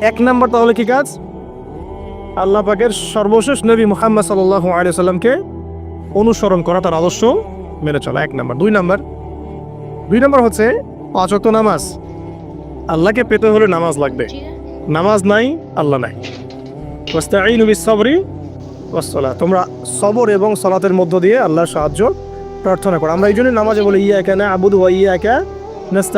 এক নাম্বার তাহলে কি কাজ? আল্লাহ পাকের সর্বশেষ নবী মুহাম্মদ সাল্লাহ আলিয়া সাল্লামকে অনুসরণ করা তার আদর্শ মেনে চলা এক নাম্বার। দুই নাম্বার। দুই নাম্বার হচ্ছে পাঁচ নামাজ। আল্লাহকে পেতে হলে নামাজ লাগবে। নামাজ নাই, আল্লাহ নাই। বিস-সাবরি ওয়াস-সালাহ তোমরা সবর এবং সালাতের মধ্য দিয়ে আল্লাহর সাহায্য প্রার্থনা করো। আমরা এই জন্য নামাজে বলি ইয়া কেন আবুদু ওয়া ইয়া কা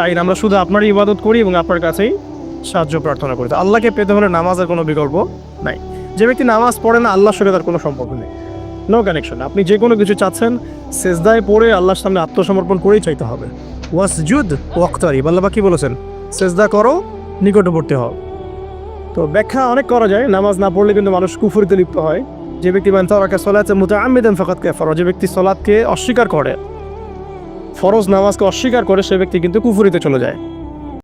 আইন আমরা শুধু আপনারই ইবাদত করি এবং আপনার কাছেই সাহায্য প্রার্থনা করি। আল্লাহকে পেতে হলে নামাজের কোনো বিকল্প নাই। যে ব্যক্তি নামাজ পড়ে না, আল্লাহর সঙ্গে তার কোনো সম্পর্ক নেই। নো কানেকশন আপনি যে কোনো কিছু চাচ্ছেন, সেজদায় পড়ে আল্লাহর সামনে আত্মসমর্পণ করেই চাইতে হবে। ওয়াসজুদ ওয়াক্তারি আল্লাহ কি বলেছেন? সেজদা করো, নিকটবর্তী হও। তো ব্যাখ্যা অনেক করা যায়, নামাজ না পড়লে কিন্তু মানুষ কুফুরিতে লিপ্ত হয়। যে ব্যক্তি মান তারাকা সলাতে মুতাআম্মিদান ফাকাত কাফারা, যে ব্যক্তি সলাতকে অস্বীকার করে, ফরজ নামাজকে অস্বীকার করে, সে ব্যক্তি কিন্তু কুফুরিতে চলে যায়।